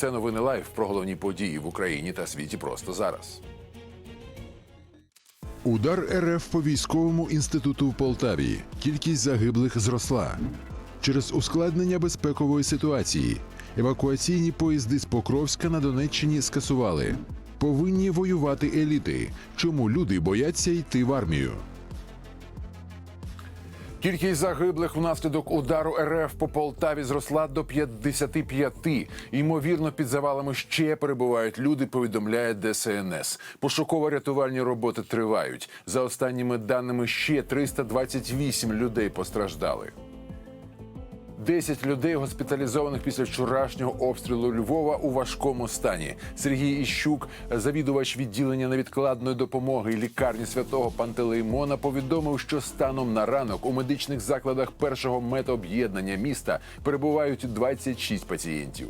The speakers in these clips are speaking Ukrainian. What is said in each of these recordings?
Це новини лайв про головні події в Україні та світі просто зараз. Удар РФ по військовому інституту в Полтаві. Кількість загиблих зросла. Через ускладнення безпекової ситуації евакуаційні поїзди з Покровська на Донеччині скасували. Повинні воювати еліти. Чому люди бояться йти в армію? Кількість загиблих внаслідок удару РФ по Полтаві зросла до 55. Ймовірно, під завалами ще перебувають люди. Повідомляє ДСНС. Пошуково-рятувальні роботи тривають. За останніми даними, ще 328 людей постраждали. 10 людей госпіталізованих після вчорашнього обстрілу Львова у важкому стані. Сергій Іщук, завідувач відділення невідкладної допомоги лікарні святого Пантелеймона, повідомив, що станом на ранок у медичних закладах першого медоб'єднання міста перебувають 26 пацієнтів.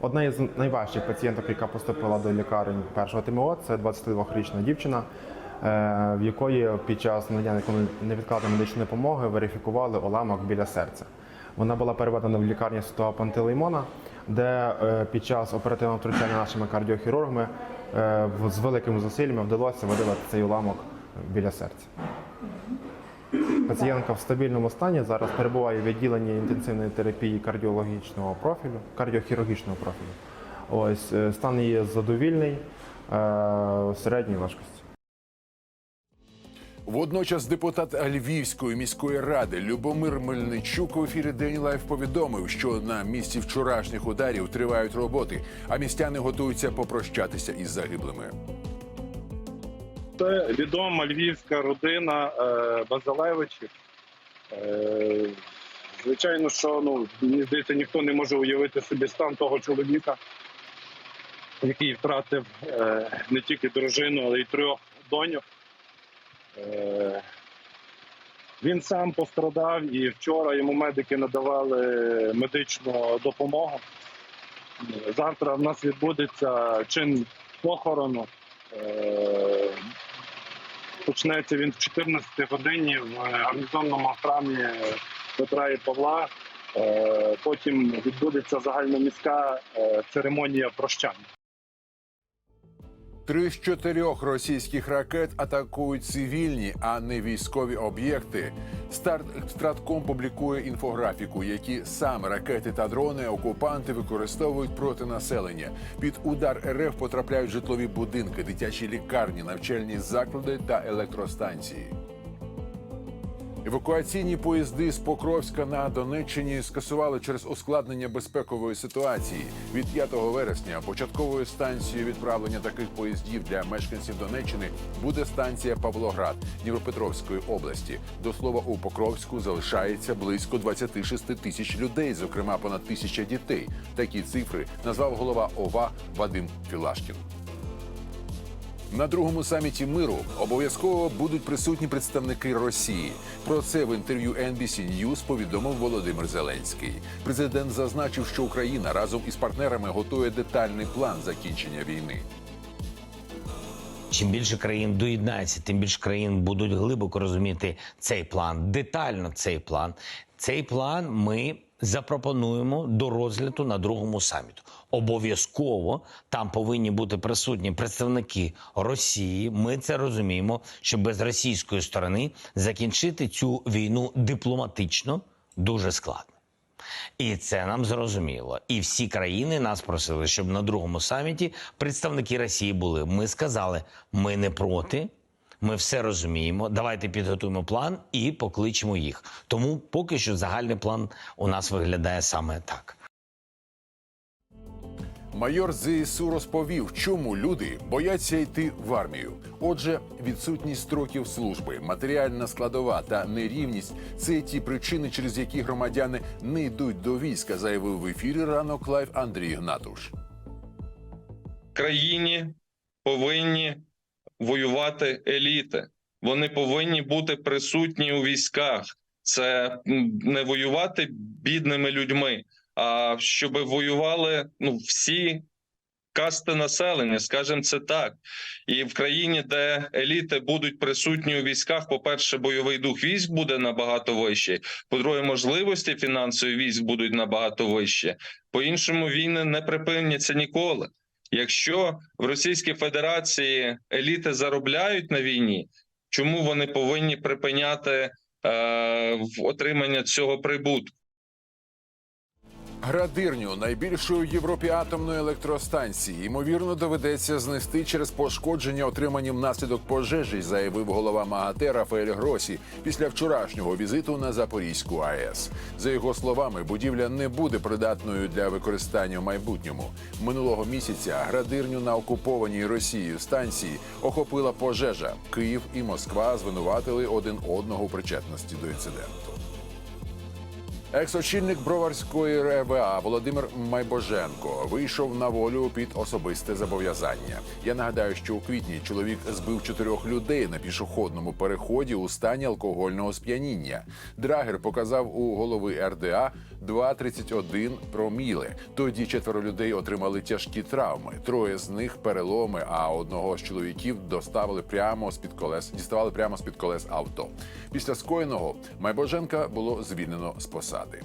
Одна із найважчих пацієнток, яка поступила до лікарень першого ТМО, це 22-річна дівчина, в якої під час надання невідкладної медичної допомоги верифікували уламок біля серця. Вона була переведена в лікарню Святого Пантелеймона, де е, під час оперативного втручання нашими кардіохірургами е, з великими зусиллями вдалося видалити цей уламок біля серця. Пацієнтка в стабільному стані зараз перебуває в відділенні інтенсивної терапії кардіологічного профілю, кардіохірургічного профілю. Ось е, стан її задовільний, е, середньої важкості. Водночас депутат Львівської міської ради Любомир Мельничук в ефірі День Лайф повідомив, що на місці вчорашніх ударів тривають роботи, а містяни готуються попрощатися із загиблими. Це відома львівська родина е, Базалевичів. Е, звичайно, що ну, мені здається, ніхто не може уявити собі стан того чоловіка, який втратив е, не тільки дружину, але й трьох доньок. Е, він сам пострадав і вчора йому медики надавали медичну допомогу. Завтра в нас відбудеться чин похорону. Е, Почнеться він в 14 годині в гарнізонному храмі Петра і Павла. Е, Потім відбудеться загальноміська церемонія прощання. Три з чотирьох російських ракет атакують цивільні, а не військові об'єкти. Старт Стратком публікує інфографіку, які саме ракети та дрони окупанти використовують проти населення. Під удар РФ потрапляють житлові будинки, дитячі лікарні, навчальні заклади та електростанції. Евакуаційні поїзди з Покровська на Донеччині скасували через ускладнення безпекової ситуації. Від 5 вересня початковою станцією відправлення таких поїздів для мешканців Донеччини буде станція Павлоград Дніпропетровської області. До слова, у Покровську залишається близько 26 тисяч людей, зокрема понад тисяча дітей. Такі цифри назвав голова ОВА Вадим Філашкін. На другому саміті миру обов'язково будуть присутні представники Росії. Про це в інтерв'ю NBC News повідомив Володимир Зеленський. Президент зазначив, що Україна разом із партнерами готує детальний план закінчення війни. Чим більше країн доєднається, тим більше країн будуть глибоко розуміти цей план, детально цей план. Цей план ми запропонуємо до розгляду на другому саміту. Обов'язково там повинні бути присутні представники Росії. Ми це розуміємо, що без російської сторони закінчити цю війну дипломатично дуже складно. І це нам зрозуміло. І всі країни нас просили, щоб на другому саміті представники Росії були. Ми сказали, ми не проти. Ми все розуміємо. Давайте підготуємо план і покличемо їх. Тому поки що загальний план у нас виглядає саме так. Майор ЗСУ розповів, чому люди бояться йти в армію. Отже, відсутність строків служби, матеріальна складова та нерівність це ті причини, через які громадяни не йдуть до війська, заявив в ефірі ранок лайв Андрій Гнатуш. країні повинні воювати еліти. Вони повинні бути присутні у військах. Це не воювати бідними людьми, а щоб воювали ну всі касти населення, скажімо це так. І в країні, де еліти будуть присутні у військах, по-перше, бойовий дух військ буде набагато вищий. По-друге, можливості фінансові військ будуть набагато вищі. По-іншому війни не припиняться ніколи. Якщо в Російській Федерації еліти заробляють на війні, чому вони повинні припиняти е, отримання цього прибутку? Градирню найбільшої в Європі атомної електростанції ймовірно доведеться знести через пошкодження, отримані внаслідок пожежі, заявив голова МАГАТЕ Рафаель Гросі після вчорашнього візиту на Запорізьку АЕС. За його словами, будівля не буде придатною для використання в майбутньому. Минулого місяця градирню на окупованій Росією станції охопила пожежа. Київ і Москва звинуватили один одного у причетності до інциденту. Екс-очільник Броварської РВА Володимир Майбоженко вийшов на волю під особисте зобов'язання. Я нагадаю, що у квітні чоловік збив чотирьох людей на пішохідному переході у стані алкогольного сп'яніння. Драгер показав у голови РДА 2,31 проміли. Тоді четверо людей отримали тяжкі травми. Троє з них переломи, а одного з чоловіків доставили прямо з під колес, діставали прямо з під колес авто. Після скоєного Майбоженка було звільнено з посади.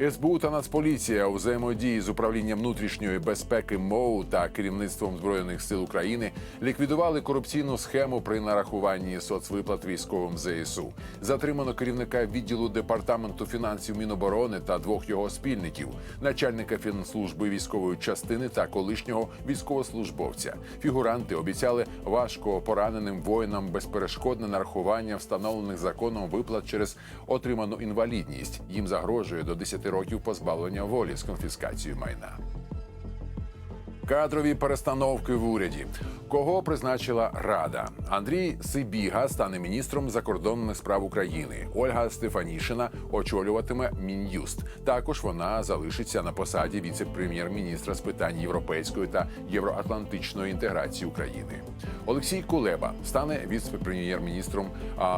СБУ та Нацполіція у взаємодії з управлінням внутрішньої безпеки МОУ та керівництвом збройних сил України ліквідували корупційну схему при нарахуванні соцвиплат військовим ЗСУ. Затримано керівника відділу департаменту фінансів Міноборони та двох його спільників, начальника фінслужби військової частини та колишнього військовослужбовця. Фігуранти обіцяли важко пораненим воїнам безперешкодне нарахування встановлених законом виплат через отриману інвалідність. Їм загрожує до 10 років позбавлення волі з конфіскацією майна. Кадрові перестановки в уряді. Кого призначила Рада? Андрій Сибіга стане міністром закордонних справ України. Ольга Стефанішина очолюватиме Мін'юст. Також вона залишиться на посаді віце-прем'єр-міністра з питань європейської та євроатлантичної інтеграції України. Олексій Кулеба стане віце-прем'єр-міністром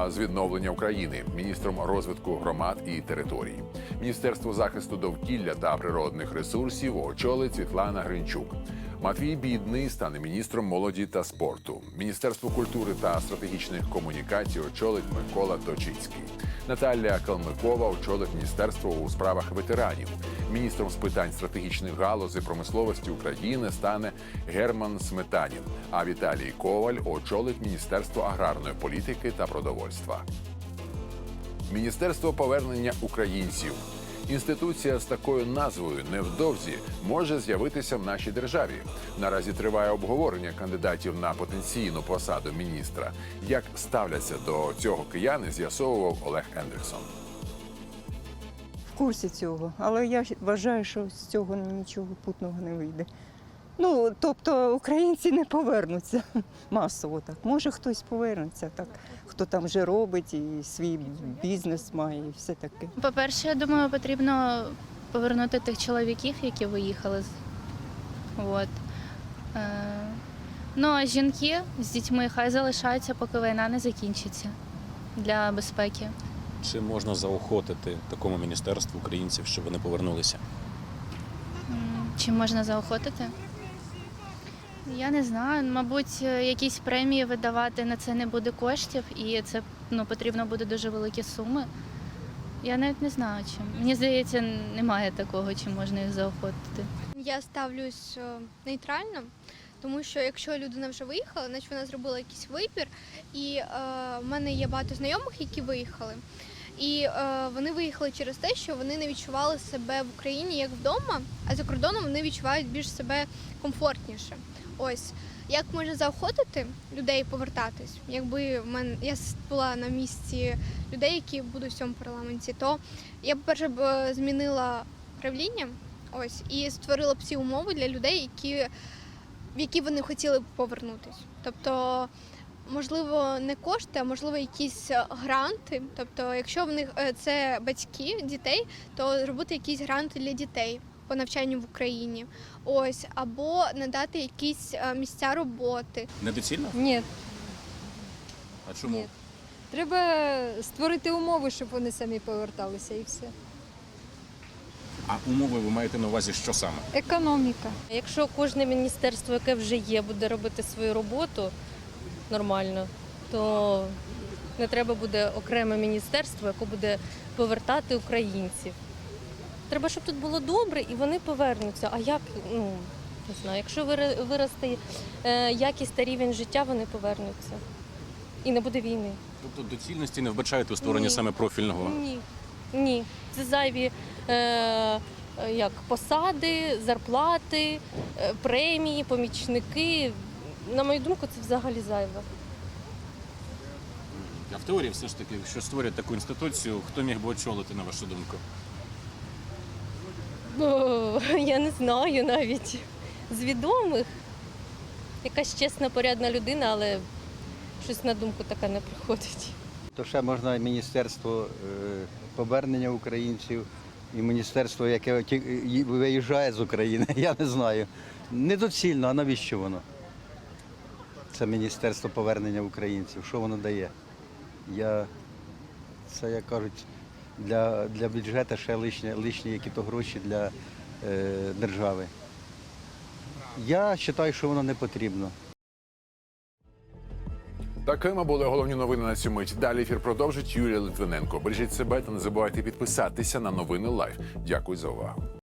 з відновлення України, міністром розвитку громад і територій. Міністерство захисту довкілля та природних ресурсів очолить Світлана Гринчук. Матвій Бідний стане міністром молоді та спорту. Міністерство культури та стратегічних комунікацій очолить Микола Точицький. Наталія Калмикова очолить міністерство у справах ветеранів. Міністром з питань стратегічних галузей промисловості України стане Герман Сметанін. А Віталій Коваль очолить міністерство аграрної політики та продовольства. Міністерство повернення українців. Інституція з такою назвою невдовзі може з'явитися в нашій державі. Наразі триває обговорення кандидатів на потенційну посаду міністра. Як ставляться до цього кияни, з'ясовував Олег Ендриксон. в курсі цього, але я вважаю, що з цього нічого путного не вийде. Ну, тобто українці не повернуться масово так. Може хтось повернеться так, хто там вже робить і свій бізнес має, і все таке. По-перше, я думаю, потрібно повернути тих чоловіків, які виїхали. От. Е, ну, а жінки з дітьми хай залишаються, поки війна не закінчиться для безпеки. Чи можна заохотити такому міністерству українців, щоб вони повернулися? Чи можна заохотити? Я не знаю. Мабуть, е, якісь премії видавати на це не буде коштів, і це ну, потрібно буде дуже великі суми. Я навіть не знаю, чим. Мені здається, немає такого, чи можна їх заохотити. Я ставлюсь е, нейтрально, тому що якщо людина вже виїхала, значить вона зробила якийсь вибір. І е, в мене є багато знайомих, які виїхали. І е, вони виїхали через те, що вони не відчували себе в Україні як вдома, а за кордоном вони відчувають більш себе комфортніше. Ось як можна заохотити людей повертатись? Якби в мене я була на місці людей, які будуть в цьому парламенті, то я б перше б е, змінила правління. Ось і створила б ці умови для людей, які, в які вони хотіли б повернутись. Тобто, можливо, не кошти, а можливо, якісь е, гранти. Тобто, якщо в них е, це батьки дітей, то зробити якісь гранти для дітей по навчанню в Україні. Ось, або надати якісь е, місця роботи. Недоцільно? Ні, А чому? Ні. треба створити умови, щоб вони самі поверталися і все. А умови ви маєте на увазі, що саме? Економіка. Якщо кожне міністерство, яке вже є, буде робити свою роботу нормально, то не треба буде окреме міністерство, яке буде повертати українців. Треба, щоб тут було добре, і вони повернуться. А як, ну не знаю, якщо виросте е, якість та рівень життя, вони повернуться. І не буде війни. Тобто доцільності не вбачаєте у створенні Ні. саме профільного? Ні. Ні. Це зайві е, е, як посади, зарплати, е, премії, помічники. На мою думку, це взагалі зайве. А в теорії все ж таки, що створює таку інституцію, хто міг би очолити, на вашу думку? Ну, я не знаю навіть з відомих. Якась чесна, порядна людина, але щось на думку така не приходить. То ще можна Міністерство е, повернення українців, і міністерство, яке виїжджає з України, я не знаю. Недоцільно, а навіщо воно? Це Міністерство повернення українців. Що воно дає? Я, це, як кажуть, для, для бюджету ще лишні, лишні які-то гроші для е, держави. Я вважаю, що воно не потрібно. Такими були головні новини на цю мить. Далі ефір продовжить Юрій Литвиненко. Бережіть себе та не забувайте підписатися на новини Лайв. Дякую за увагу.